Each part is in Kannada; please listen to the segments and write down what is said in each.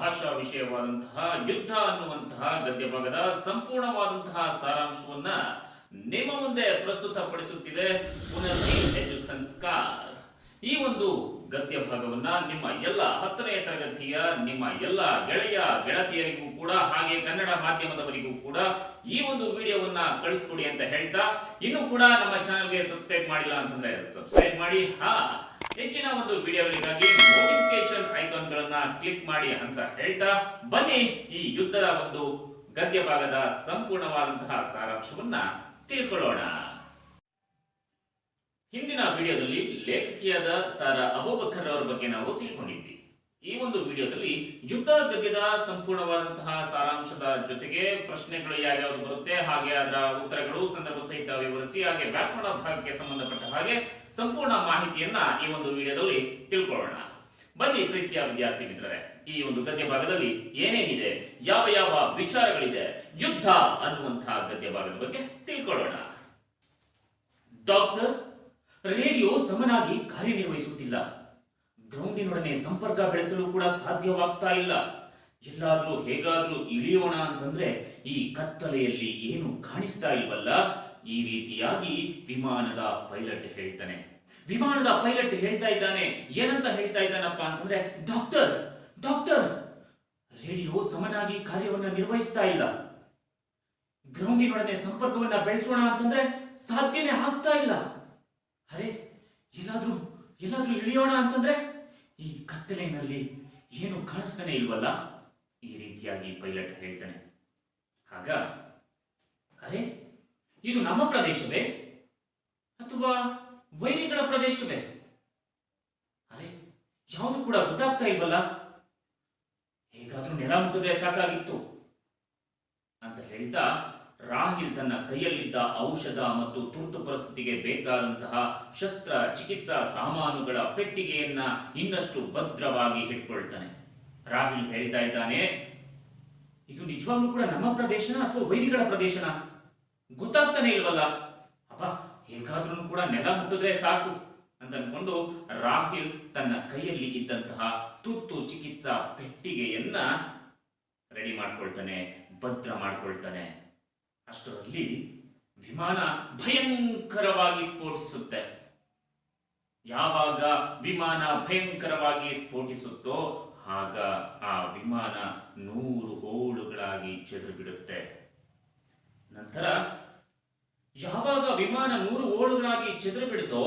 ಭಾಷಾ ವಿಷಯವಾದಂತಹ ಯುದ್ಧ ಅನ್ನುವಂತಹ ಗದ್ಯಭಾಗದ ಸಂಪೂರ್ಣವಾದಂತಹ ಸಾರಾಂಶವನ್ನ ನಿಮ್ಮ ಮುಂದೆ ಪ್ರಸ್ತುತಪಡಿಸುತ್ತಿದೆ. ಹೆಚ್ಚು ಸಂಸ್ಕಾರ. ಈ ಒಂದು ಗದ್ಯ ಭಾಗವನ್ನ ನಿಮ್ಮ ಎಲ್ಲ ಹತ್ತನೇ ತರಗತಿಯ, ನಿಮ್ಮ ಎಲ್ಲ ಗೆಳೆಯ ಗೆಳತಿಯರಿಗೂ ಕೂಡ, ಹಾಗೆ ಕನ್ನಡ ಮಾಧ್ಯಮದವರಿಗೂ ಕೂಡ ಈ ಒಂದು ವಿಡಿಯೋವನ್ನ ಕಳಿಸ್ಕೊಡಿ ಅಂತ ಹೇಳ್ತಾ, ಇನ್ನು ಕೂಡ ನಮ್ಮ ಚಾನಲ್ಗೆ ಸಬ್ಸ್ಕ್ರೈಬ್ ಮಾಡಿಲ್ಲ ಅಂತಂದ್ರೆ ಸಬ್ಸ್ಕ್ರೈಬ್ ಮಾಡಿ. ಹಾ ಹೆಚ್ಚಿನ ಒಂದು ವಿಡಿಯೋಗಳಿಗಾಗಿ ನೋಟಿಫಿಕೇಶನ್ ಐಕಾನ್ ಗಳನ್ನ ಕ್ಲಿಕ್ ಮಾಡಿ ಅಂತ ಹೇಳ್ತಾ ಬನ್ನಿ ಈ ಯುದ್ಧದ ಒಂದು ಗದ್ಯ ಭಾಗದ ಸಂಪೂರ್ಣವಾದಂತಹ ಸಾರಾಂಶವನ್ನ ತಿಳ್ಕೊಳ್ಳೋಣ. ಹಿಂದಿನ ವಿಡಿಯೋದಲ್ಲಿ ಲೇಖಕಿಯಾದ ಸಾರಾ ಅಬೂಬಕರ್ ಅವರ ಬಗ್ಗೆ ನಾವು ತಿಳ್ಕೊಂಡಿದ್ವಿ. ಈ ಒಂದು ವಿಡಿಯೋದಲ್ಲಿ ಯುದ್ಧ ಗದ್ಯದ ಸಂಪೂರ್ಣವಾದಂತಹ ಸಾರಾಂಶದ ಜೊತೆಗೆ ಪ್ರಶ್ನೆಗಳು ಯಾವ್ಯಾವ್ದು ಬರುತ್ತೆ, ಹಾಗೆ ಅದರ ಉತ್ತರಗಳು ಸಂದರ್ಭ ಸಹಿತ ವಿವರಿಸಿ, ಹಾಗೆ ವ್ಯಾಕರಣ ಭಾಗಕ್ಕೆ ಸಂಬಂಧಪಟ್ಟ ಹಾಗೆ ಸಂಪೂರ್ಣ ಮಾಹಿತಿಯನ್ನ ಈ ಒಂದು ವಿಡಿಯೋದಲ್ಲಿ ತಿಳ್ಕೊಳ್ಳೋಣ. ಬನ್ನಿ ಪ್ರೀತಿಯ ವಿದ್ಯಾರ್ಥಿ ಮಿತ್ರರೇ, ಈ ಒಂದು ಗದ್ಯ ಭಾಗದಲ್ಲಿ ಏನೇನಿದೆ, ಯಾವ ಯಾವ ವಿಚಾರಗಳಿದೆ, ಯುದ್ಧ ಅನ್ನುವಂತಹ ಗದ್ಯ ಭಾಗದ ಬಗ್ಗೆ ತಿಳ್ಕೊಳ್ಳೋಣ. ಡಾಕ್ಟರ್ ರೇಡಿಯೋ ಸಮನಾಗಿ ಕಾರ್ಯನಿರ್ವಹಿಸುತ್ತಿಲ್ಲ. ಗ್ರೌಂಡಿನೊಡನೆ ಸಂಪರ್ಕ ಬೆಳೆಸಲು ಕೂಡ ಸಾಧ್ಯವಾಗ್ತಾ ಇಲ್ಲ. ಎಲ್ಲಾದ್ರೂ ಹೇಗಾದ್ರೂ ಇಳಿಯೋಣ ಅಂತಂದ್ರೆ ಈ ಕತ್ತಲೆಯಲ್ಲಿ ಏನು ಕಾಣಿಸ್ತಾ ಇಲ್ವಲ್ಲ? ಈ ರೀತಿಯಾಗಿ ವಿಮಾನದ ಪೈಲಟ್ ಹೇಳ್ತಾನೆ. ವಿಮಾನದ ಪೈಲಟ್ ಹೇಳ್ತಾ ಇದ್ದಾನೆ. ಏನಂತ ಹೇಳ್ತಾ ಇದ್ದಾನಪ್ಪ ಅಂತಂದ್ರೆ, ಡಾಕ್ಟರ್ ಡಾಕ್ಟರ್, ರೇಡಿಯೋ ಸಮನಾಗಿ ಕಾರ್ಯವನ್ನು ನಿರ್ವಹಿಸ್ತಾ ಇಲ್ಲ. ಗ್ರೌಂಡಿನೊಡನೆ ಸಂಪರ್ಕವನ್ನ ಬೆಳೆಸೋಣ ಅಂತಂದ್ರೆ ಸಾಧ್ಯನೇ ಆಗ್ತಾ ಇಲ್ಲ. ಅರೆ, ಎಲ್ಲಾದ್ರೂ ಎಲ್ಲಾದ್ರೂ ಇಳಿಯೋಣ ಅಂತಂದ್ರೆ ಈ ಕತ್ತಲಿನಲ್ಲಿ ಏನು ಕಾಣಿಸ್ತಾನೆ ಇಲ್ವಲ್ಲ? ಈ ರೀತಿಯಾಗಿ ಪೈಲಟ್ ಹೇಳ್ತಾನೆ. ಆಗ, ಅರೆ, ಇದು ನಮ್ಮ ಪ್ರದೇಶವೇ? ಅಥವಾ ವೈರಿಗಳ ಪ್ರದೇಶವೇ? ಅರೆ, ಯಾವುದು ಕೂಡ ಗೊತ್ತಾಗ್ತಾ ಇಲ್ವಲ್ಲ? ಹೇಗಾದ್ರೂ ನೆಲ ಮುಟ್ಟಿದ್ರೆ ಸಾಕಾಗಿತ್ತು, ಅಂತ ಹೇಳ್ತಾ ರಾಹಿಲ್ ತನ್ನ ಕೈಯಲ್ಲಿದ್ದ ಔಷಧ ಮತ್ತು ತುರ್ತು ಪರಿಸ್ಥಿತಿಗೆ ಬೇಕಾದಂತಹ ಶಸ್ತ್ರ ಚಿಕಿತ್ಸಾ ಸಾಮಾನುಗಳ ಪೆಟ್ಟಿಗೆಯನ್ನ ಇನ್ನಷ್ಟು ಭದ್ರವಾಗಿ ಇಟ್ಕೊಳ್ತಾನೆ. ರಾಹಿಲ್ ಹೇಳ್ತಾ ಇದ್ದಾನೆ, ಇದು ನಿಜವಾಗ್ಲೂ ಕೂಡ ನಮ್ಮ ಪ್ರದೇಶನ ಅಥವಾ ವೈರಿಗಳ ಪ್ರದೇಶನ? ಗೊತ್ತಾಗ್ತಾನೆ ಇಲ್ವಲ್ಲ. ಅಪ್ಪ ಹೇಗಾದ್ರೂ ಕೂಡ ನೆಲ ಮುಟ್ಟಿದ್ರೆ ಸಾಕು ಅಂತ ಅನ್ಕೊಂಡು ರಾಹಿಲ್ ತನ್ನ ಕೈಯಲ್ಲಿ ಇದ್ದಂತಹ ತುರ್ತು ಚಿಕಿತ್ಸಾ ಪೆಟ್ಟಿಗೆಯನ್ನ ರೆಡಿ ಮಾಡ್ಕೊಳ್ತಾನೆ, ಭದ್ರ ಮಾಡ್ಕೊಳ್ತಾನೆ. ಅಷ್ಟರಲ್ಲಿ ವಿಮಾನ ಭಯಂಕರವಾಗಿ ಸ್ಫೋಟಿಸುತ್ತೆ. ಯಾವಾಗ ವಿಮಾನ ಭಯಂಕರವಾಗಿ ಸ್ಫೋಟಿಸುತ್ತೋ ಆಗ ಆ ವಿಮಾನ ನೂರು ಹೋಳುಗಳಾಗಿ ಚದುರು ಬಿಡುತ್ತೆ ನಂತರ ಯಾವಾಗ ವಿಮಾನ ನೂರು ಹೋಳುಗಳಾಗಿ ಚೆದರು ಬಿಡುತ್ತೋ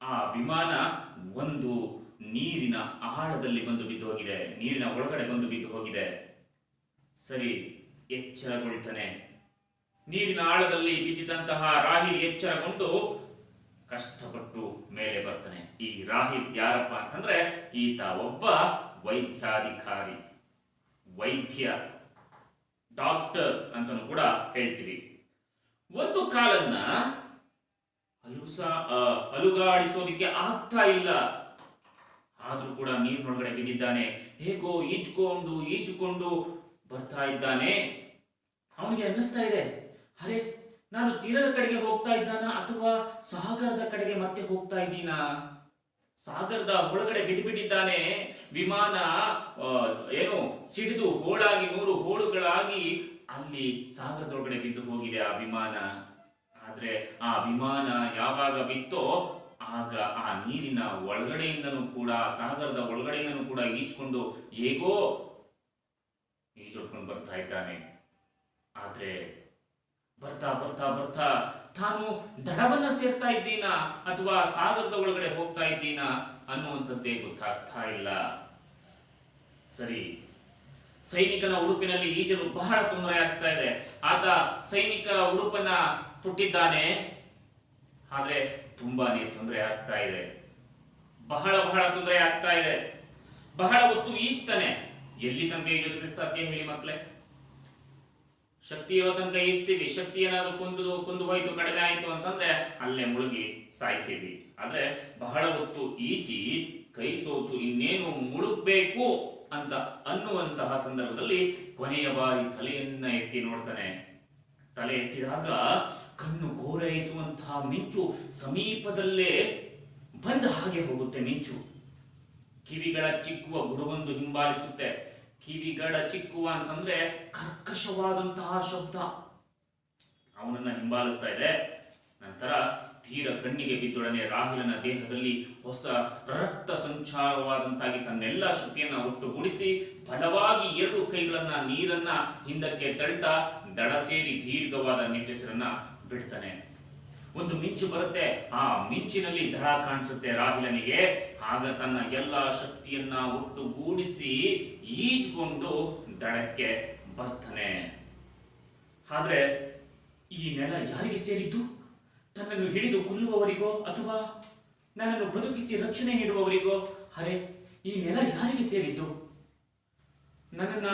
ಆ ವಿಮಾನ ಒಂದು ನೀರಿನ ಆಳದಲ್ಲಿ ಬಂದು ಬಿದ್ದು ಹೋಗಿದೆ ನೀರಿನ ಒಳಗಡೆ ಬಂದು ಬಿದ್ದು ಹೋಗಿದೆ ಸರಿ ಎಚ್ಚರಗೊಳ್ತಾನೆ ನೀರಿನ ಆಳದಲ್ಲಿ ಬಿದ್ದಿದ್ದಂತಹ ರಾಹಿಲ್ ಎಚ್ಚರಗೊಂಡು ಕಷ್ಟಪಟ್ಟು ಮೇಲೆ ಬರ್ತಾನೆ. ಈ ರಾಹಿಲ್ ಯಾರಪ್ಪ ಅಂತಂದ್ರೆ ಈತ ಒಬ್ಬ ವೈದ್ಯಾಧಿಕಾರಿ. ವೈದ್ಯ, ಡಾಕ್ಟರ್ ಅಂತಲೂ ಕೂಡ ಹೇಳ್ತೀವಿ. ಒಂದು ಕಾಲನ್ನ ಅಲುಸ ಅಲುಗಾಡಿಸೋದಿಕ್ಕೆ ಆಗ್ತಾ ಇಲ್ಲ. ಆದ್ರೂ ಕೂಡ ನೀರಿನೊಳಗಡೆ ಬಿದ್ದಿದ್ದಾನೆ. ಹೇಗೋ ಈಜ್ಕೊಂಡು, ಈಜುಕೊಂಡು ಬರ್ತಾ ಇದ್ದಾನೆ. ಅವನಿಗೆ ಅನ್ನಿಸ್ತಾ ಇದೆ. ಅರೆ, ನಾನು ತೀರದ ಕಡೆಗೆ ಹೋಗ್ತಾ ಇದ್ದಾನ ಅಥವಾ ಸಾಗರದ ಕಡೆಗೆ ಮತ್ತೆ ಹೋಗ್ತಾ ಇದ್ದೀನಾ? ಸಾಗರದ ಒಳಗಡೆ ಬಿದ್ದುಬಿಟ್ಟಿದ್ದಾನೆ. ವಿಮಾನ ಏನು, ಸಿಡಿದು ಹೋಳಾಗಿ ನೂರು ಹೋಳುಗಳಾಗಿ ಅಲ್ಲಿ ಸಾಗರದೊಳಗಡೆ ಬಿದ್ದು ಹೋಗಿದೆ ಆ ವಿಮಾನ. ಆದ್ರೆ ಆ ವಿಮಾನ ಯಾವಾಗ ಬಿತ್ತೋ ಆಗ ಆ ನೀರಿನ ಒಳಗಡೆಯಿಂದನೂ ಕೂಡ, ಸಾಗರದ ಒಳಗಡೆಯಿಂದನೂ ಕೂಡ ಈಜ್ಕೊಂಡು ಹೇಗೋ ಈಜೊಡ್ಕೊಂಡು ಬರ್ತಾ ಇದ್ದಾನೆ. ಆದ್ರೆ ಬರ್ತಾ ಬರ್ತಾ ಬರ್ತಾ ತಾನು ದಡವನ್ನ ಸೇರ್ತಾ ಇದ್ದೀನಾ ಅಥವಾ ಸಾಗರದ ಒಳಗಡೆ ಹೋಗ್ತಾ ಇದ್ದೀನಾ ಅನ್ನುವಂಥದ್ದೇ ಗೊತ್ತಾಗ್ತಾ ಇಲ್ಲ. ಸರಿ, ಸೈನಿಕನ ಉಡುಪಿನಲ್ಲಿ ಈಜಲು ಬಹಳ ತೊಂದರೆ ಆಗ್ತಾ ಇದೆ. ಆತ ಸೈನಿಕ ಉಡುಪನ್ನ ತೊಟ್ಟಿದ್ದಾನೆ. ಆದ್ರೆ ತುಂಬಾನೇ ತೊಂದರೆ ಆಗ್ತಾ ಇದೆ. ಬಹಳ ಬಹಳ ತೊಂದರೆ ಆಗ್ತಾ ಇದೆ. ಬಹಳ ಹೊತ್ತು ಈಜ್ತಾನೆ ಎಲ್ಲಿ ತನಕ ಈಜಲು ಸಾಧ್ಯ ಹೇಳಿ ಮಕ್ಕಳೇ? ಶಕ್ತಿ ಇರೋ ತನಕ ಶಕ್ತಿ ಏನಾದ್ರು ಕುಂದು ಕುಂದು ಹೋಯ್ತು, ಕಡಿಮೆ ಆಯ್ತು ಅಂತಂದ್ರೆ ಅಲ್ಲೇ ಮುಳುಗಿ ಸಾಯ್ತೀವಿ. ಆದ್ರೆ ಬಹಳ ಹೊತ್ತು ಈಚಿ ಕೈ ಸೋತು ಇನ್ನೇನು ಮುಳುಗ್ಬೇಕು ಅಂತ ಅನ್ನುವಂತಹ ಸಂದರ್ಭದಲ್ಲಿ ಕೊನೆಯ ಬಾರಿ ತಲೆಯನ್ನ ಎತ್ತಿ ನೋಡ್ತಾನೆ. ತಲೆ ಎತ್ತಿದಾಗ ಕಣ್ಣು ಗೋರೈಸುವಂತಹ ಮಿಂಚು ಸಮೀಪದಲ್ಲೇ ಬಂದ ಹಾಗೆ ಹೋಗುತ್ತೆ ಮಿಂಚು. ಕಿವಿಗಳ ಚಿಕ್ಕುವ ಗುರುವೊಂದು ಹಿಂಬಾಲಿಸುತ್ತೆ. ಕಿವಿಗಳ ಚಿಕ್ಕುವ ಅಂತಂದ್ರೆ ಕರ್ಕಶವಾದಂತಹ ಶಬ್ದ. ಅವನನ್ನ ಹಿಂಬಾಲಿಸ್ತಾ ಇದೆ. ನಂತರ ತೀರ ಕಣ್ಣಿಗೆ ಬಿದ್ದೊಡನೆ ರಾಹುಲನ ದೇಹದಲ್ಲಿ ಹೊಸ ರಕ್ತ ಸಂಚಾರವಾದಂತಾಗಿ ತನ್ನೆಲ್ಲ ಶಕ್ತಿಯನ್ನ ಒಟ್ಟುಗೂಡಿಸಿ ಬಲವಾಗಿ ಎರಡು ಕೈಗಳನ್ನ ನೀರನ್ನ ಹಿಂದಕ್ಕೆ ತಳ್ತಾ ದಡ ಸೇರಿ ದೀರ್ಘವಾದ ನಿಟ್ಟೆಸರನ್ನ ಬಿಡ್ತಾನೆ. ಒಂದು ಮಿಂಚು ಬರುತ್ತೆ. ಆ ಮಿಂಚಿನಲ್ಲಿ ದಡ ಕಾಣಿಸುತ್ತೆ ರಾಹುಲನಿಗೆ. ಆಗ ತನ್ನ ಎಲ್ಲ ಶಕ್ತಿಯನ್ನ ಒಟ್ಟುಗೂಡಿಸಿ ಈಜ್ಕೊಂಡು ದಡಕ್ಕೆ ಬರ್ತಾನೆ. ಆದ್ರೆ ಈ ನೆಲ ಯಾರಿಗೆ ಸೇರಿದ್ದು? ತನ್ನನ್ನು ಹಿಡಿದು ಕೊಲ್ಲುವವರಿಗೋ ಅಥವಾ ನನ್ನನ್ನು ಬದುಕಿಸಿ ರಕ್ಷಣೆ ನೀಡುವವರಿಗೋ? ಅರೆ, ಈ ನೆಲ ಯಾರಿಗೆ ಸೇರಿದ್ದು? ನನ್ನನ್ನ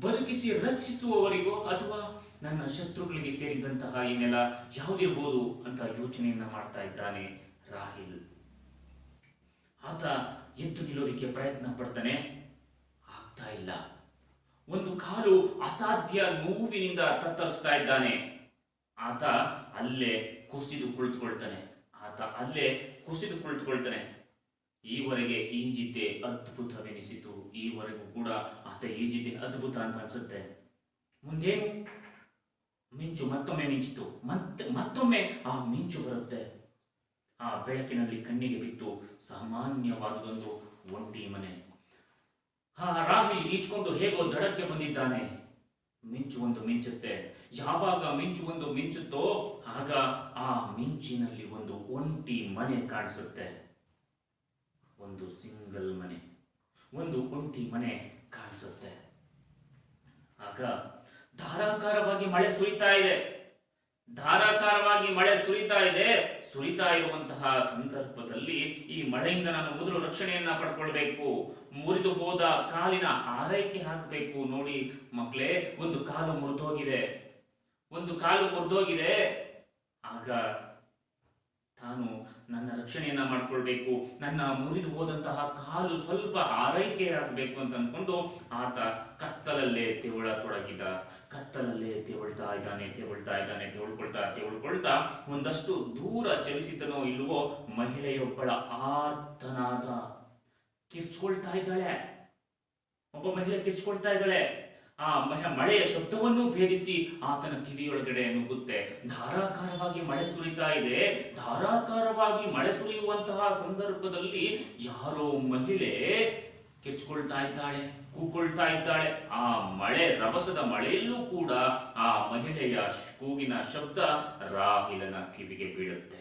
ಬದುಕಿಸಿ ರಕ್ಷಿಸುವವರಿಗೋ ಅಥವಾ ನನ್ನ ಶತ್ರುಗಳಿಗೆ ಸೇರಿದಂತಹ ಈ ನೆಲ ಯಾವುದಿರ್ಬೋದು ಅಂತ ಯೋಚನೆಯನ್ನ ಮಾಡ್ತಾ ಇದ್ದಾನೆ ರಾಹಿಲ್. ಆತ ಎದ್ದು ನಿಲ್ಲೋದಕ್ಕೆ ಪ್ರಯತ್ನ ಪಡ್ತಾನೆ. ಆಗ್ತಾ ಇಲ್ಲ. ಒಂದು ಕಾಲು ಅಸಾಧ್ಯ ನೋವಿನಿಂದ ತತ್ತರಿಸ್ತಾ ಇದ್ದಾನೆ. ಆತ ಅಲ್ಲೇ ಕುಸಿದು ಕುಳಿತುಕೊಳ್ತಾನೆ. ಆತ ಅಲ್ಲೇ ಕುಸಿದು ಕುಳಿತುಕೊಳ್ತಾನೆ. ಈವರೆಗೆ ಈಜಿದ್ದೆ ಅದ್ಭುತವೆನಿಸಿತು. ಈವರೆಗೂ ಕೂಡ ಆತ ಈಜಿದ್ದೆ ಅದ್ಭುತ ಅಂತ ಅನ್ಸುತ್ತೆ. ಮುಂದೇನು? ಮಿಂಚು ಮತ್ತೊಮ್ಮೆ ಮಿಂಚಿತು. ಮತ್ತೆ, ಮತ್ತೊಮ್ಮೆ ಆ ಮಿಂಚು ಬರುತ್ತೆ. ಆ ಬೆಳಕಿನಲ್ಲಿ ಕಣ್ಣಿಗೆ ಬಿತ್ತು. ಸಾಮಾನ್ಯವಾದದೊಂದು ಒಂಟಿ ಮನೆ. ಆ ರಾಹಿ ಈಚ್ಕೊಂಡು ಹೇಗೋ ದಡಕ್ಕೆ ಬಂದಿದ್ದಾನೆ. ಮಿಂಚು ಒಂದು ಮಿಂಚುತ್ತೆ. ಯಾವಾಗ ಮಿಂಚು ಒಂದು ಮಿಂಚುತ್ತೋ ಆಗ ಆ ಮಿಂಚಿನಲ್ಲಿ ಒಂದು ಒಂಟಿ ಮನೆ ಕಾಣಿಸುತ್ತೆ. ಒಂದು ಸಿಂಗಲ್ ಮನೆ. ಒಂದು ಒಂಟಿ ಮನೆ ಕಾಣಿಸುತ್ತೆ. ಆಗ ಧಾರಾಕಾರವಾಗಿ ಮಳೆ ಸುರಿತಾ ಇದೆ. ಧಾರಾಕಾರವಾಗಿ ಮಳೆ ಸುರಿತಾ ಇದೆ. ಸುರಿತಾ ಇರುವಂತಹ ಸಂದರ್ಭದಲ್ಲಿ ಈ ಮಳೆಯಿಂದ ನಾನು ಮೊದಲು ರಕ್ಷಣೆಯನ್ನ ಪಡ್ಕೊಳ್ಬೇಕು. ಮುರಿದು ಹೋದ ಕಾಲಿನ ಆರೈಕೆ ಹಾಕಬೇಕು. ನೋಡಿ ಮಕ್ಕಳೇ ಒಂದು ಕಾಲು ಮುರಿದೋಗಿದೆ. ಒಂದು ಕಾಲು ಮುರಿದೋಗಿದೆ. ಆಗ ತಾನು ನನ್ನ ರಕ್ಷಣೆಯನ್ನು ಮಾಡಿಕೊಳ್ಬೇಕು, ನನ್ನ ಮುರಿದು ಹೋದಂತಹ ಕಾಲು ಸ್ವಲ್ಪ ಆರೈಕೆ ಆಗಬೇಕು ಅಂತ ಅಂದ್ಕೊಂಡು ಆತ ಕತ್ತಲಲ್ಲೇ ತೆವಳತೊಡಗಿದ. ಕತ್ತಲಲ್ಲೇ ತೆವಳ್ತಾ ಇದ್ದಾನೆ ತೆವಳ್ತಾ ಇದ್ದಾನೆ, ತೆವಳ್ಕೊಳ್ತಾ ತೆವಳ್ಕೊಳ್ತಾ ಒಂದಷ್ಟು ದೂರ ಚಲಿಸಿದನೋ ಇಲ್ವೋ ಮಹಿಳೆಯೊಬ್ಬಳ ಆರ್ತನಾದ ಕಿರ್ಚ್ಕೊಳ್ತಾ ಇದ್ದಾಳೆ. ಒಬ್ಬ ಮಹಿಳೆ ಕಿರ್ಚ್ಕೊಳ್ತಾ ಇದ್ದಾಳೆ. ಆ ಮಳೆಯ ಶಬ್ದವನ್ನು ಭೇದಿಸಿ ಆತನ ಕಿವಿಯೊಳಗಡೆ ನುಗ್ಗುತ್ತೆ. ಧಾರಾಕಾರವಾಗಿ ಮಳೆ ಸುರಿತಾ ಇದೆ. ಧಾರಾಕಾರವಾಗಿ ಮಳೆ ಸುರಿಯುವಂತಹ ಸಂದರ್ಭದಲ್ಲಿ ಯಾರೋ ಮಹಿಳೆ ಕಿರ್ಚ್ಕೊಳ್ತಾ ಇದ್ದಾಳೆ, ಕೂಕೊಳ್ತಾ ಇದ್ದಾಳೆ. ಆ ಮಳೆ, ರಭಸದ ಮಳೆಯಲ್ಲೂ ಕೂಡ ಆ ಮಹಿಳೆಯ ಕೂಗಿನ ಶಬ್ದ ರಾಹಿಲನ ಕಿವಿಗೆ ಬೀಳುತ್ತೆ.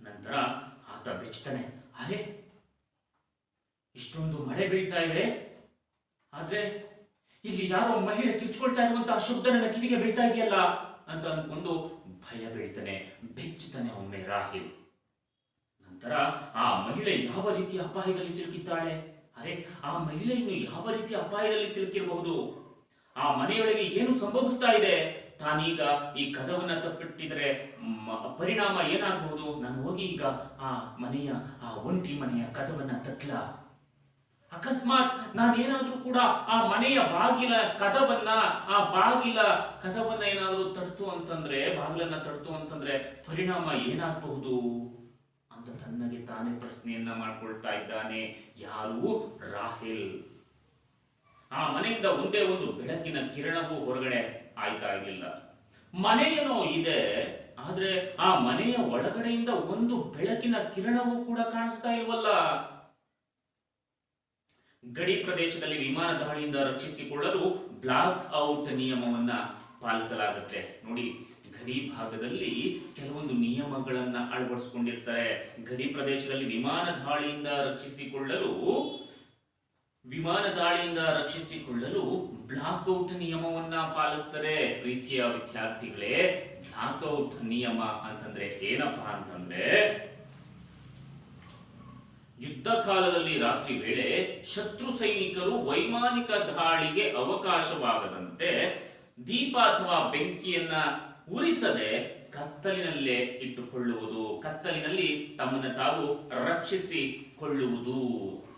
ನಂತರ ಆತ ಬೆಚ್ಚತಾನೆ ಅರೆ, ಇಷ್ಟೊಂದು ಮಳೆ ಬೀಳ್ತಾ ಇದೆ. ಆದ್ರೆ ಇಲ್ಲಿ ಯಾರೋ ಮಹಿಳೆ ತಿರ್ಚ್ಕೊಳ್ತಾ ಇರುವಂತಹ ಶಬ್ದ ನನ್ನ ಕಿವಿಗೆ ಬೀಳ್ತಾ ಇದೆಯಲ್ಲ ಅಂತ ಅಂದ್ಕೊಂಡು ಭಯ ಬೀಳ್ತಾನೆ, ಬೆಚ್ಚತಾನೆ ಒಮ್ಮೆ ರಾಹಿಲ್. ನಂತರ ಆ ಮಹಿಳೆ ಯಾವ ರೀತಿಯ ಅಪಾಯದಲ್ಲಿ ಸಿಲುಕಿದ್ದಾಳೆ? ಅರೆ, ಆ ಮಹಿಳೆಯನ್ನು ಯಾವ ರೀತಿಯ ಅಪಾಯದಲ್ಲಿ ಸಿಲುಕಿರಬಹುದು? ಆ ಮನೆಯೊಳಗೆ ಏನು ಸಂಭವಿಸ್ತಾ ಇದೆ? ತಾನೀಗ ಈ ಕದವನ್ನ ತಪ್ಪಿಟ್ಟಿದ್ರೆ ಪರಿಣಾಮ ಏನಾಗಬಹುದು? ನಾನು ಹೋಗಿ ಈಗ ಆ ಮನೆಯ, ಆ ಒಂಟಿ ಮನೆಯ ಕದವನ್ನ ತಟ್ಲ. ಅಕಸ್ಮಾತ್ ನಾನೇನಾದ್ರೂ ಕೂಡ ಆ ಮನೆಯ ಬಾಗಿಲ ಕದವನ್ನ ಆ ಬಾಗಿಲ ಕದವನ್ನ ಏನಾದ್ರೂ ತಡ್ತು ಅಂತಂದ್ರೆ, ಬಾಗಿಲನ್ನ ತಡ್ತು ಅಂತಂದ್ರೆ ಪರಿಣಾಮ ಏನಾಗಬಹುದು? ಅಂತ ತನ್ನಗೆ ತಾನೇ ಪ್ರಶ್ನೆಯನ್ನ ಮಾಡ್ಕೊಳ್ತಾ ಇದ್ದಾನೆ ಯಾರು? ರಾಹಿಲ್. ಆ ಮನೆಯಿಂದ ಒಂದೇ ಒಂದು ಬೆಳಕಿನ ಕಿರಣವೂ ಹೊರಗಡೆ ಆಯ್ತಾ ಇರಲಿಲ್ಲ. ಮನೆಯೇನೋ ಇದೆ, ಆದ್ರೆ ಆ ಮನೆಯ ಒಳಗಡೆಯಿಂದ ಒಂದು ಬೆಳಕಿನ ಕಿರಣವೂ ಕೂಡ ಕಾಣಿಸ್ತಾ ಇಲ್ವಲ್ಲ? ಗಡಿ ಪ್ರದೇಶದಲ್ಲಿ ವಿಮಾನ ದಾಳಿಯಿಂದ ರಕ್ಷಿಸಿಕೊಳ್ಳಲು ಬ್ಲಾಕ್ ಔಟ್ ನಿಯಮವನ್ನ ಪಾಲಿಸಲಾಗುತ್ತೆ. ನೋಡಿ, ಗಡಿ ಭಾಗದಲ್ಲಿ ಕೆಲವೊಂದು ನಿಯಮಗಳನ್ನ ಅಳವಡಿಸಿಕೊಂಡಿರ್ತಾರೆ. ಗಡಿ ಪ್ರದೇಶದಲ್ಲಿ ವಿಮಾನ ದಾಳಿಯಿಂದ ರಕ್ಷಿಸಿಕೊಳ್ಳಲು, ವಿಮಾನ ದಾಳಿಯಿಂದ ರಕ್ಷಿಸಿಕೊಳ್ಳಲು ಬ್ಲಾಕ್ಔಟ್ ನಿಯಮವನ್ನ ಪಾಲಿಸ್ತಾರೆ ಪ್ರೀತಿಯ ವಿದ್ಯಾರ್ಥಿಗಳೇ ಬ್ಲಾಕ್ಔಟ್ ನಿಯಮ ಅಂತಂದ್ರೆ ಏನಪ್ಪಾ ಅಂತಂದ್ರೆ ಯುದ್ಧ ಕಾಲದಲ್ಲಿ ರಾತ್ರಿ ವೇಳೆ ಶತ್ರು ಸೈನಿಕರು ವೈಮಾನಿಕ ದಾಳಿಗೆ ಅವಕಾಶವಾಗದಂತೆ ದೀಪ ಅಥವಾ ಬೆಂಕಿಯನ್ನ ಉರಿಸದೆ ಕತ್ತಲಿನಲ್ಲೇ ಇಟ್ಟುಕೊಳ್ಳುವುದು, ಕತ್ತಲಿನಲ್ಲಿ ತಮ್ಮನ್ನು ತಾವು ರಕ್ಷಿಸಿಕೊಳ್ಳುವುದು.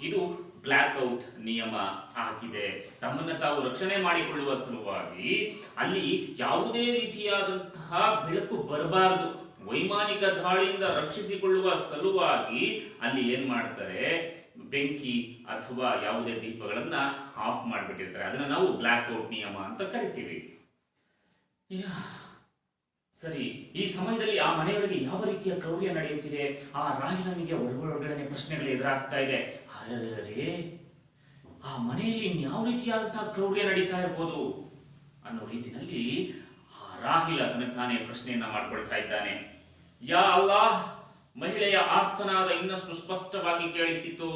ಇದು ಬ್ಲ್ಯಾಕ್ಔಟ್ ಔಟ್ ನಿಯಮ ಆಗಿದೆ. ತಮ್ಮನ್ನು ತಾವು ರಕ್ಷಣೆ ಮಾಡಿಕೊಳ್ಳುವ ಸಲುವಾಗಿ ಅಲ್ಲಿ ಯಾವುದೇ ರೀತಿಯಾದಂತಹ ಬೆಳಕು ಬರಬಾರದು. ವೈಮಾನಿಕ ದಾಳಿಯಿಂದ ರಕ್ಷಿಸಿಕೊಳ್ಳುವ ಸಲುವಾಗಿ ಅಲ್ಲಿ ಏನ್ ಮಾಡ್ತಾರೆ? ಬೆಂಕಿ ಅಥವಾ ಯಾವುದೇ ದೀಪಗಳನ್ನ ಆಫ್ ಮಾಡಿಬಿಟ್ಟಿರ್ತಾರೆ. ಅದನ್ನ ನಾವು ಬ್ಲ್ಯಾಕ್ ಔಟ್ ನಿಯಮ ಅಂತ ಕರಿತೀವಿ. ಸರಿ, ಈ ಸಮಯದಲ್ಲಿ ಆ ಮನೆಯೊಳಗೆ ಯಾವ ರೀತಿಯ ಕ್ರೌರ್ಯ ನಡೆಯುತ್ತಿದೆ? ಆ ರಾಹಿಲನಿಗೆ ಒಳಗೊಳಗಡೆ ಪ್ರಶ್ನೆಗಳು ಎದುರಾಗ್ತಾ ಇದೆ. ಅರೆ ಆ ಮನೆಯಲ್ಲಿ ಯಾವ ರೀತಿಯಾದಂತಹ ಕ್ರೌರ್ಯ ನಡೀತಾ ಇರ್ಬೋದು? ಅನ್ನೋ ರೀತಿಯಲ್ಲಿ ಆ ರಾಹಿಲ ತನಗೆ ತಾನೇ ಪ್ರಶ್ನೆಯನ್ನ ಮಾಡ್ಕೊಳ್ತಾ ಇದ್ದಾನೆ. ಯಾ ಅಲ್ಲಾಹ್? ಮಹಿಳೆಯ ಆರ್ತನಾದ ಇನ್ನಷ್ಟು ಸ್ಪಷ್ಟವಾಗಿ ಕೇಳಿಸಿತು.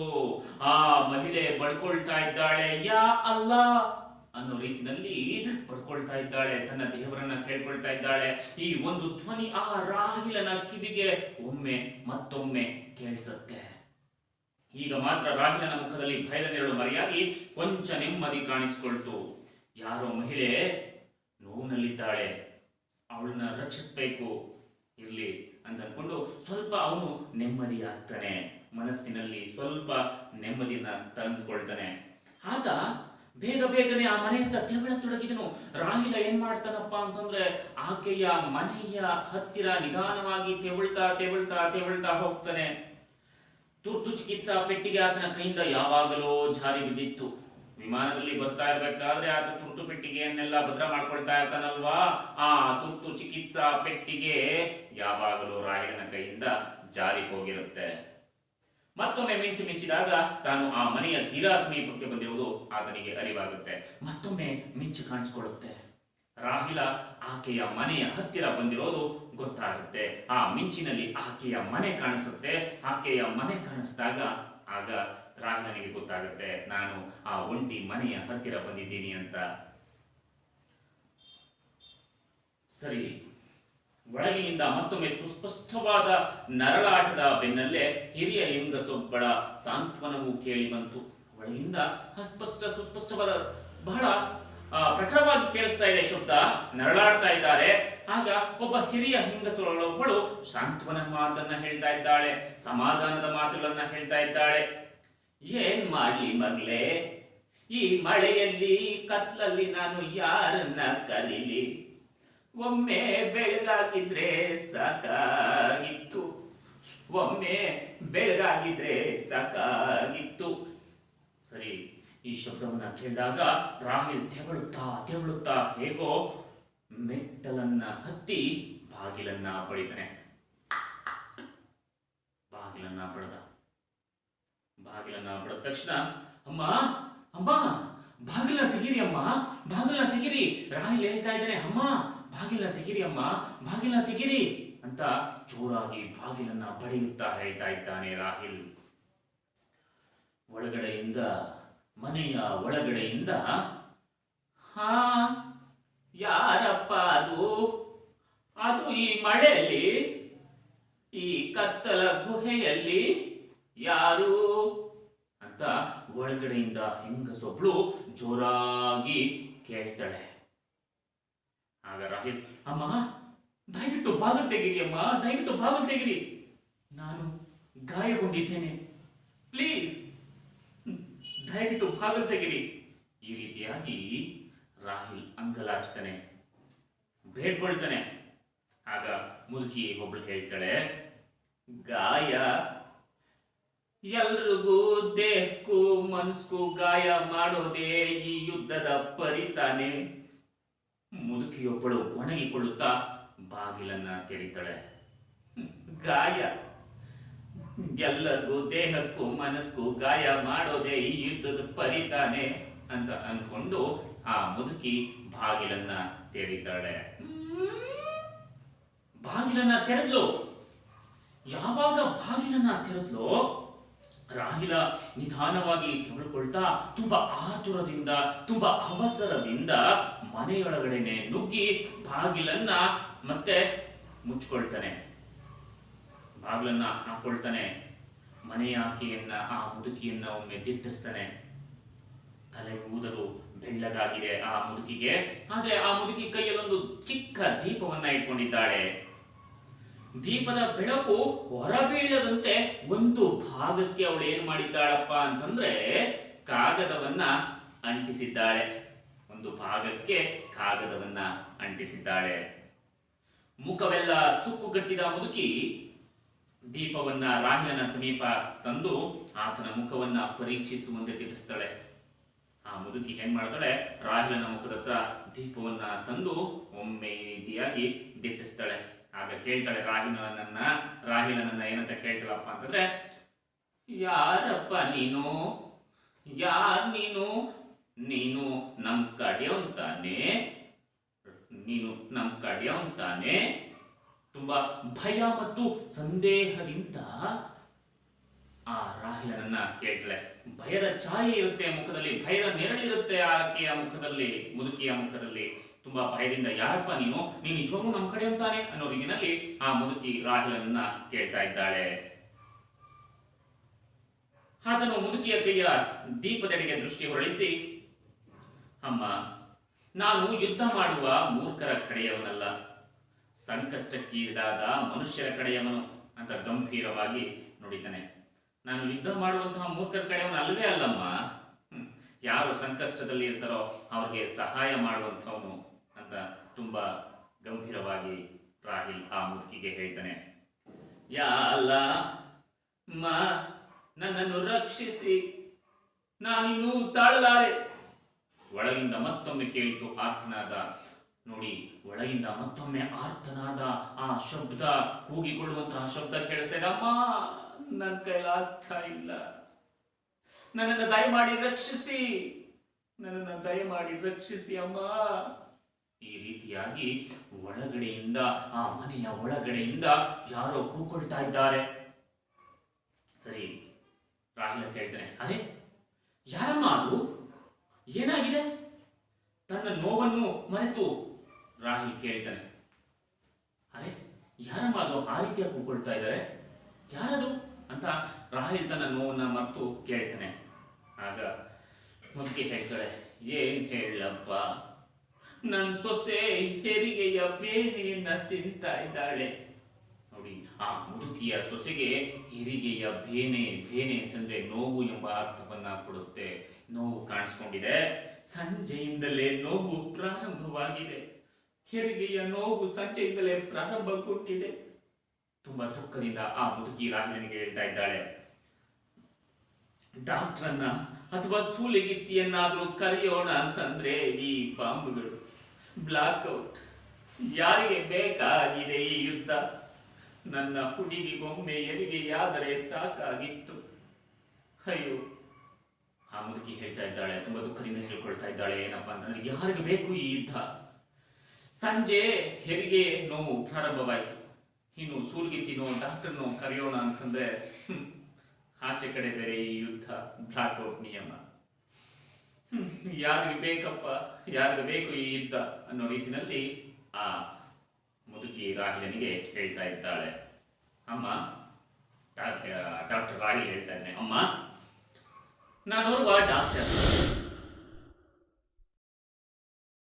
ಆ ಮಹಿಳೆ ಬಡ್ಕೊಳ್ತಾ ಇದ್ದಾಳೆ. ಯಾ ಅಲ್ಲಾ ಅನ್ನೋ ರೀತಿನಲ್ಲಿ ಪಡ್ಕೊಳ್ತಾ ಇದ್ದಾಳೆ. ತನ್ನ ದೇವರನ್ನ ಕೇಳ್ಕೊಳ್ತಾ ಇದ್ದಾಳೆ. ಈ ಒಂದು ಧ್ವನಿ ಆ ರಾಹಿಲನ ಕಿವಿಗೆ ಒಮ್ಮೆ ಮತ್ತೊಮ್ಮೆ ಕೇಳಿಸುತ್ತೆ. ಈಗ ಮಾತ್ರ ರಾಹಿಲನ ಮುಖದಲ್ಲಿ ಭಯದ ನೆರಳು ಮರೆಯಾಗಿ ಕೊಂಚ ನೆಮ್ಮದಿ ಕಾಣಿಸಿಕೊಳ್ತು. ಯಾರೋ ಮಹಿಳೆ ನೋವಿನಲ್ಲಿದ್ದಾಳೆ. ಅವಳನ್ನ ರಕ್ಷಿಸಬೇಕು. ಇರ್ಲಿ. ಅಂತ ಸ್ವಲ್ಪ ಅವನು ನೆಮ್ಮದಿ ಆಗ್ತಾನೆ ಮನಸ್ಸಿನಲ್ಲಿ ಸ್ವಲ್ಪ ನೆಮ್ಮದಿಯನ್ನ ತಂದುಕೊಳ್ತಾನೆ. ಆತ ಬೇಗ ಬೇಗನೆ ಆ ಮನೆಯತ್ತ ತೆವಳತೊಡಗಿದನು. ರಾಹಿಲ ಏನ್ ಮಾಡ್ತಾನಪ್ಪ ಅಂತಂದ್ರೆ ಆಕೆಯ ಮನೆಯ ಹತ್ತಿರ ನಿಧಾನವಾಗಿ ತೆವಳ್ತಾ ತೆವಳ್ತಾ ತೆವಳ್ತಾ ಹೋಗ್ತಾನೆ. ತುರ್ತು ಚಿಕಿತ್ಸಾ ಪೆಟ್ಟಿಗೆ ಆತನ ಕೈಯಿಂದ ಯಾವಾಗಲೋ ಜಾರಿ ಬಿದ್ದಿತ್ತು. ವಿಮಾನದಲ್ಲಿ ಬರ್ತಾ ಇರ್ಬೇಕಾದ್ರೆ ಆತ ತುರ್ತು ಪೆಟ್ಟಿಗೆಯನ್ನೆಲ್ಲ ಭದ್ರ ಮಾಡ್ಕೊಳ್ತಾ ಇರ್ತಾನಲ್ವಾ? ಆ ತುರ್ತು ಚಿಕಿತ್ಸಾ ಪೆಟ್ಟಿಗೆ ಯಾವಾಗಲೂ ರಾಯನ ಕೈಯಿಂದ ಜಾರಿ ಹೋಗಿರುತ್ತೆ. ಮತ್ತೊಮ್ಮೆ ಮಿಂಚು ಮಿಂಚಿದಾಗ ತಾನು ಆ ಮನೆಯ ತೀರಾ ಸಮೀಪಕ್ಕೆ ಬಂದಿರುವುದು ಆತನಿಗೆ ಅರಿವಾಗುತ್ತೆ. ಮತ್ತೊಮ್ಮೆ ಮಿಂಚು ಕಾಣಿಸ್ಕೊಳ್ಳುತ್ತೆ. ರಾಹಿಲ ಆಕೆಯ ಮನೆಯ ಹತ್ತಿರ ಬಂದಿರೋದು ಗೊತ್ತಾಗುತ್ತೆ. ಆ ಮಿಂಚಿನಲ್ಲಿ ಆಕೆಯ ಮನೆ ಕಾಣಿಸುತ್ತೆ. ಆಕೆಯ ಮನೆ ಕಾಣಿಸಿದಾಗ ಆಗ ರಾಹಿಲನಿಗೆ ಗೊತ್ತಾಗುತ್ತೆ, ನಾನು ಆ ಒಂಟಿ ಮನೆಯ ಹತ್ತಿರ ಬಂದಿದ್ದೀನಿ ಅಂತ. ಸರಿ, ಒಳಗಿನಿಂದ ಮತ್ತೊಮ್ಮೆ ಸುಸ್ಪಷ್ಟವಾದ ನರಳಾಟದ ಬೆನ್ನಲ್ಲೇ ಹಿರಿಯ ಲಿಂಗಸೊಬ್ಬಳ ಸಾಂತ್ವನವು ಕೇಳಿ ಬಂತು. ಒಳಗಿಂದ ಅಸ್ಪಷ್ಟ ಸುಸ್ಪಷ್ಟವಾದ, ಬಹಳ ಪ್ರಖರವಾಗಿ ಕೇಳಿಸ್ತಾ ಇದೆ ಶಬ್ದ, ನರಳಾಡ್ತಾ ಇದ್ದಾರೆ. ಆಗ ಒಬ್ಬ ಹಿರಿಯ ಹಿಂಗಸೊಳೊಬ್ಬಳು ಸಾಂತ್ವನ ಮಾತನ್ನ ಹೇಳ್ತಾ ಇದ್ದಾಳೆ, ಸಮಾಧಾನದ ಮಾತುಗಳನ್ನ ಹೇಳ್ತಾ ಇದ್ದಾಳೆ. ಏನ್ ಮಾಡ್ಲಿ ಮಗ್ಲೇ? ಈ ಮಳೆಯಲ್ಲಿ ಕತ್ಲಲ್ಲಿ ನಾನು ಯಾರನ್ನ ಕರೀಲಿ? ಒಮ್ಮೆ ಬೆಳಗಾಗಿದ್ರೆ ಸಾಕಾಗಿತ್ತು. ಒಮ್ಮೆ ಬೆಳಗಾಗಿದ್ರೆ ಸಾಕಾಗಿತ್ತು. ಸರಿ, ಈ ಶಬ್ದವನ್ನ ಕೇಳಿದಾಗ ರಾಹಿಲ್ ತೆವಳುತ್ತಾ ತೆವಳುತ್ತಾ ಹೇಗೋ ಮೆಟ್ಟಲನ್ನ ಹತ್ತಿ ಬಾಗಿಲನ್ನ ಬಳಿದನೆ ಬಾಗಿಲನ್ನ ಬಡದ. ಬಾಗಿಲನ್ನ ಬಿಡದ ತಕ್ಷಣ, ಅಮ್ಮ ಅಮ್ಮ, ಬಾಗಿಲ ತೆಗೀರಿ ಅಮ್ಮ, ಬಾಗಿಲ ತೆಗೀರಿ. ರಾಹಿಲ್ ಹೇಳ್ತಾ ಇದ್ದಾರೆ ಅಮ್ಮ, ಬಾಗಿಲ ತೆಗೀರಿ ಅಮ್ಮ, ಬಾಗಿಲ ತೆಗೀರಿ ಅಂತ ಜೋರಾಗಿ ಬಾಗಿಲನ್ನ ಬಡಿಯುತ್ತಾ ಹೇಳ್ತಾ ಇದ್ದಾನೆ ರಾಹಿಲ್. ಒಳಗಡೆಯಿಂದ, ಮನೆಯ ಒಳಗಡೆಯಿಂದ, ಹಾ, ಯಾರಪ್ಪ ಅದು? ಅದು ಈ ಮಳೆಯಲ್ಲಿ, ಈ ಕತ್ತಲ ಗುಹೆಯಲ್ಲಿ ಯಾರು? ಅಂತ ಒಳಗಡೆಯಿಂದ ಹೆಂಗಸೊಬ್ಳು ಜೋರಾಗಿ ಕೇಳ್ತಾಳೆ. ಆಗ ರಾಹಿಲ್, ಅಮ್ಮ, ದಯವಿಟ್ಟು ಬಾಗಲ್ ತೆಗಿರಿ ಅಮ್ಮ, ದಯವಿಟ್ಟು ಬಾಗಲ್ ತೆಗಿರಿ. ನಾನು ಗಾಯಗೊಂಡಿದ್ದೇನೆ. ಪ್ಲೀಸ್, ದಯವಿಟ್ಟು ಬಾಗಲ್ ತೆಗಿರಿ. ಈ ರೀತಿಯಾಗಿ ರಾಹಿಲ್ ಅಂಗಲಾಚ್ತಾನೆ ಬೇಡ್ಕೊಳ್ತಾನೆ. ಆಗ ಮುಲ್ಕಿ ಒಬ್ಳು ಹೇಳ್ತಾಳೆ, ಗಾಯ ಎಲ್ರಿಗೂ ದೇಹಕ್ಕೂ ಮನ್ಸ್ಗೂ ಗಾಯ ಮಾಡೋದೇ ಈ ಯುದ್ಧದ ಪರಿತಾನೆ. ಮುದುಕಿಯೊಬ್ಬಳು ಕೊಣಗಿಕೊಳ್ಳುತ್ತಾ ಬಾಗಿಲನ್ನ ತೆರೀತಾಳೆ. ಗಾಯ. ಎಲ್ಲರಿಗೂ ದೇಹಕ್ಕೂ ಮನಸ್ಗೂ ಗಾಯ ಮಾಡೋದೇ ಈ ಯುದ್ಧದ ಪರಿತಾನೆ ಅಂತ ಅಂದ್ಕೊಂಡು ಆ ಮುದುಕಿ ಬಾಗಿಲನ್ನ ತೆರೀತಾಳೆ. ಬಾಗಿಲನ್ನ ತೆರೆದ್ಲು. ಯಾವಾಗ ಬಾಗಿಲನ್ನ ತೆರೆದ್ಲು? ರಾಹಿಲ ನಿಧಾನವಾಗಿ ತೆಗೆದುಕೊಳ್ತಾ ತುಂಬಾ ಆತುರದಿಂದ, ತುಂಬಾ ಅವಸರದಿಂದ ಮನೆಯೊಳಗಡೆನೆ ನುಗ್ಗಿ ಬಾಗಿಲನ್ನ ಮತ್ತೆ ಮುಚ್ಕೊಳ್ತಾನೆ. ಬಾಗಿಲನ್ನ ಹಾಕೊಳ್ತಾನೆ. ಮನೆಯ ಆಕೆಯನ್ನ, ಆ ಮುದುಕಿಯನ್ನ ಒಮ್ಮೆ ದಿಟ್ಟಿಸ್ತಾನೆ. ತಲೆ ಊದಲು ಬೆಳ್ಳಗಾಗಿದೆ ಆ ಮುದುಕಿಗೆ. ಆದ್ರೆ ಆ ಮುದುಕಿ ಕೈಯಲ್ಲೊಂದು ಚಿಕ್ಕ ದೀಪವನ್ನ ಇಟ್ಕೊಂಡಿದ್ದಾಳೆ. ದೀಪದ ಬೆಳಕು ಹೊರಬೀಳದಂತೆ ಒಂದು ಭಾಗಕ್ಕೆ ಅವಳು ಏನ್ ಮಾಡಿದ್ದಾಳಪ್ಪ ಅಂತಂದ್ರೆ ಕಾಗದವನ್ನ ಅಂಟಿಸಿದ್ದಾಳೆ. ಒಂದು ಭಾಗಕ್ಕೆ ಕಾಗದವನ್ನ ಅಂಟಿಸಿದ್ದಾಳೆ. ಮುಖವೆಲ್ಲ ಸುಕ್ಕುಗಟ್ಟಿದ ಮುದುಕಿ ದೀಪವನ್ನ ರಾಹಿಲನ ಸಮೀಪ ತಂದು ಆತನ ಮುಖವನ್ನ ಪರೀಕ್ಷಿಸುವಂತೆ ತಿಳಿಸ್ತಾಳೆ ಆ ಮುದುಕಿ ಏನ್ ಮಾಡ್ತಾಳೆ? ರಾಹಿಲನ ಮುಖದತ್ರ ದೀಪವನ್ನ ತಂದು ಒಮ್ಮೆ ಈ ರೀತಿಯಾಗಿ ದಿಟ್ಟಿಸ್ತಾಳೆ. ಆಗ ಕೇಳ್ತಾಳೆ ರಾಹಿಲನನ್ನ ರಾಹಿಲನನ್ನ ಏನಂತ ಕೇಳ್ತಾಳಪ್ಪ ಅಂತಂದ್ರೆ, ಯಾರಪ್ಪ ನೀನು? ಯಾರ್ ನೀನು? ನೀನು ನಮ್ ಕಡೆಯವಂತಾನೆ ನೀನು ನಮ್ ಕಡೆಯವಂತಾನೆ ತುಂಬಾ ಭಯ ಮತ್ತು ಸಂದೇಹದಿಂದ ಆ ರಾಹಿಲನನ್ನ ಕೇಳ್ತಾಳೆ. ಭಯದ ಛಾಯೆ ಇರುತ್ತೆ ಮುಖದಲ್ಲಿ, ಭಯದ ನೆರಳಿರುತ್ತೆ ಆಕೆಯ ಮುಖದಲ್ಲಿ, ಮುದುಕಿಯ ಮುಖದಲ್ಲಿ. ತುಂಬಾ ಭಯದಿಂದ, ಯಾರಪ್ಪ ನೀನು? ನೀನು ನಿಜವಾಗ್ಲೂ ನಮ್ಮ ಕಡೆ ಅಂತಾನೆ? ಅನ್ನೋ ರೀತಿಯಲ್ಲಿ ಆ ಮುದುಕಿ ರಾಹುಲನ್ನ ಕೇಳ್ತಾ ಇದ್ದಾಳೆ. ಆತನು ಮುದುಕಿಯ ಕೈಯ ದೀಪದೆಡೆಗೆ ದೃಷ್ಟಿ ಹೊರಳಿಸಿ, ಅಮ್ಮ, ನಾನು ಯುದ್ಧ ಮಾಡುವ ಮೂರ್ಖರ ಕಡೆಯವನಲ್ಲ. ಸಂಕಷ್ಟಕ್ಕೀಡಾದ ಮನುಷ್ಯರ ಕಡೆಯವನು ಅಂತ ಗಂಭೀರವಾಗಿ ನುಡಿತಾನೆ. ನಾನು ಯುದ್ಧ ಮಾಡುವಂತಹ ಮೂರ್ಖರ ಕಡೆಯವನು ಅಲ್ಲವೇ ಅಲ್ಲಮ್ಮ. ಯಾರು ಸಂಕಷ್ಟದಲ್ಲಿ ಇರ್ತಾರೋ ಅವ್ರಿಗೆ ಸಹಾಯ ಮಾಡುವಂಥವನು ಅಂತ ತುಂಬಾ ಗಂಭೀರವಾಗಿ ರಾಹಿಲ್ ಆ ಮುದುಕಿಗೆ ಹೇಳ್ತಾನೆ. ಯಾ ಅಲ್ಲ, ಮ, ನನ್ನನ್ನು ರಕ್ಷಿಸಿ, ನಾನಿನ್ನೂ ತಾಳಲಾರೆ. ಒಳಗಿಂದ ಮತ್ತೊಮ್ಮೆ ಕೇಳಿತು ಆರ್ತನಾದ. ನೋಡಿ, ಒಳಗಿಂದ ಮತ್ತೊಮ್ಮೆ ಆರ್ತನಾದ ಆ ಶಬ್ದ, ಕೂಗಿಕೊಳ್ಳುವಂತಹ ಶಬ್ದ ಕೇಳಿಸ್ತಾ ಇದೆ. ಅಮ್ಮ ನನ್ನ ಕೈಲಾಗ್ತಾ ಇಲ್ಲ. ನನ್ನನ್ನು ದಯಮಾಡಿ ರಕ್ಷಿಸಿ. ನನ್ನನ್ನು ದಯಮಾಡಿ ರಕ್ಷಿಸಿ, ಅಮ್ಮ. ಈ ರೀತಿಯಾಗಿ ಒಳಗಡೆಯಿಂದ, ಆ ಮನೆಯ ಒಳಗಡೆಯಿಂದ ಯಾರೋ ಕೂಕೊಳ್ತಾ ಇದ್ದಾರೆ. ಸರಿ, ರಾಹುಲ ಕೇಳ್ತಾನೆ. ಅರೆ, ಯಾರಮ್ಮ ಅದು? ಏನಾಗಿದೆ? ತನ್ನ ನೋವನ್ನು ಮರೆತು, ರಾಹಿಲ್ ಕೇಳ್ತಾನೆ. ಅರೆ, ಯಾರಮ್ಮ ಅದು? ಆ ರೀತಿಯ ಕೂಕೊಳ್ತಾ ಇದ್ದಾರೆ? ಯಾರದು? ಅಂತ ರಾಹುಲ್ ತನ್ನ ನೋವನ್ನ ಮರೆತು ಕೇಳ್ತಾನೆ. ಆಗ ಮುದುಕಿ ಹೇಳ್ತಾಳೆ, ಏನ್ ಹೇಳಪ್ಪ? ನನ್ ಸೊಸೆ ಹೆರಿಗೆಯ ಬೇರೆಯನ್ನ ತಿಂತಾ ಇದ್ದಾಳೆ. ನೋಡಿ, ಆ ಮುದುಕಿಯ ಸೊಸೆಗೆ ಹೆರಿಗೆಯ ಬೇನೆ ಬೇನೆ ಅಂತಂದ್ರೆ ನೋವು ಎಂಬ ಅರ್ಥವನ್ನ ಕೊಡುತ್ತೆ. ನೋವು ಕಾಣಿಸ್ಕೊಂಡಿದೆ. ಸಂಜೆಯಿಂದಲೇ ನೋವು ಪ್ರಾರಂಭವಾಗಿದೆ. ಹೆರಿಗೆಯ ನೋವು ಸಂಜೆಯಿಂದಲೇ ಪ್ರಾರಂಭಗೊಂಡಿದೆ. ತುಂಬಾ ದುಃಖದಿಂದ ಆ ಮುದುಕಿ ರಾಹಿಲನಿಗೆ ಹೇಳ್ತಾ ಇದ್ದಾಳೆ. ಡಾಕ್ಟ್ರನ್ನ ಅಥವಾ ಸೂಲಿಗಿತ್ತಿಯನ್ನಾದ್ರೂ ಕರೆಯೋಣ ಅಂತಂದ್ರೆ ಈ ಬಾಂಬುಗಳು ಬ್ಲಾಕ್ ಔಟ್ ಯಾರಿಗೆ ಬೇಕಾಗಿದೆ ಈ ಯುದ್ಧ? ನನ್ನ ಹುಡುಗಿಗೊಮ್ಮೆ ಹೆರಿಗೆಯಾದರೆ ಸಾಕಾಗಿತ್ತು. ಅಯ್ಯೋ, ಆ ಮುದುಕಿ ಹೇಳ್ತಾ ಇದ್ದಾಳೆ, ತುಂಬಾ ದುಃಖದಿಂದ ಹೇಳ್ಕೊಳ್ತಾ ಇದ್ದಾಳೆ, ಏನಪ್ಪಾ ಅಂತಂದ್ರೆ ಯಾರಿಗೆ ಬೇಕು ಈ ಯುದ್ಧ? ಸಂಜೆ ಹೆರಿಗೆ ನೋವು ಪ್ರಾರಂಭವಾಯಿತು. ಇನ್ನು ಸೂರ್ಗಿತ್ತಿನೋ ಡಾಕ್ಟರ್ನೋ ಕರೆಯೋಣ ಅಂತಂದ್ರೆ ಆಚೆ ಕಡೆ ಬೇರೆ ಈ ಯುದ್ಧ ಬ್ಲಾಕ್ಔಟ್ ನಿಯಮ. ಯಾರಿಗೆ ಬೇಕಪ್ಪ, ಯಾರಿಗೆ ಬೇಕು ಈ ಯುದ್ಧ ಅನ್ನೋ ರೀತಿಯಲ್ಲಿ ಆ ಮುದುಕಿ ರಾಹಿಲನಿಗೆ ಹೇಳ್ತಾ ಇದ್ದಾಳೆ. ಅಮ್ಮ ಡಾಕ್ಟರ್ ರಾಹಿಲ್ ಹೇಳ್ತಾ ಇದ್ದಾನೆ, ಅಮ್ಮ, ನಾನೋರ್ವ ಡಾಕ್ಟರ್.